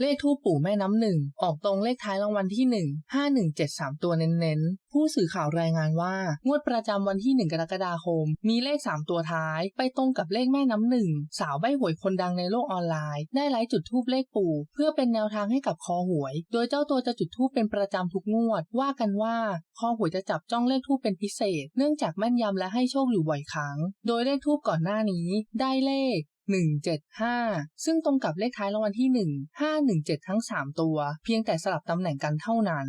เลขทูปปู่แม่น้ำหนึ่งออกตรงเลขท้ายรางวัลที่ 1 5173 ตัวเน้นๆ ผู้สื่อข่าวรายงานว่า งวดประจำวันที่ 1 กรกฎาคม มีเลข 3 ตัวท้าย ไปตรงกับเลขแม่น้ำหนึ่งสาวใบหวยคนดังในโลกออนไลน์ ได้ไลฟ์จุดทูปเลขปู่ เพื่อเป็นแนวทางให้กับคอหวย โดยเจ้าตัวจะจุดทูปเป็นประจำทุกงวด ว่ากันว่าคอหวยจะจับจ้องเลขทูปเป็นพิเศษ เนื่องจากแม่นยำและให้โชคอยู่บ่อยครั้ง โดยเลขทูปก่อนหน้านี้ ได้เลข 175 ซึ่งตรงกับเลขท้ายรางวัลที่ 1 517 ทั้ง 3 ตัว เพียงแต่สลับตำแหน่งกันเท่านั้น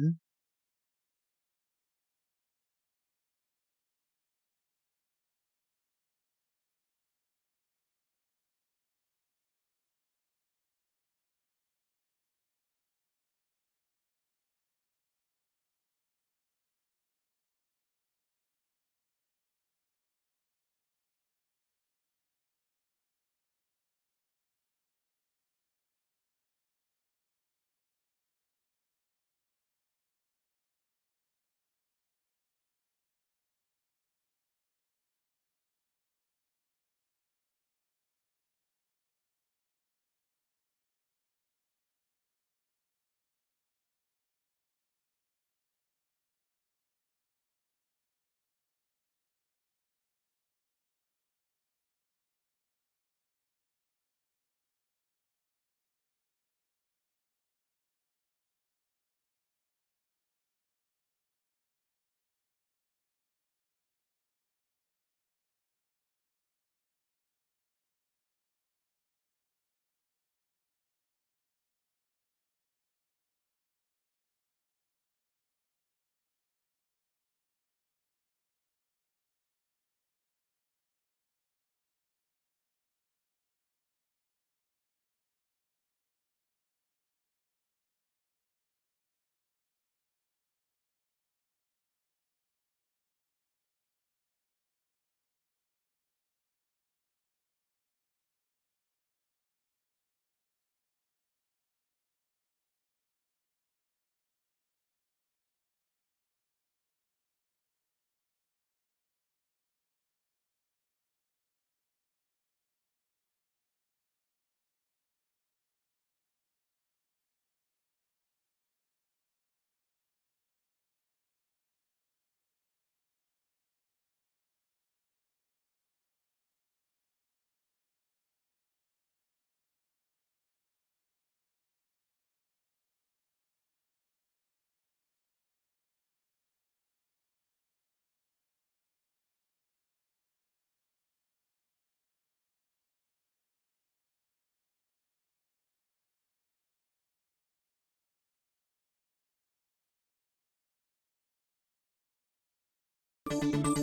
Thank you.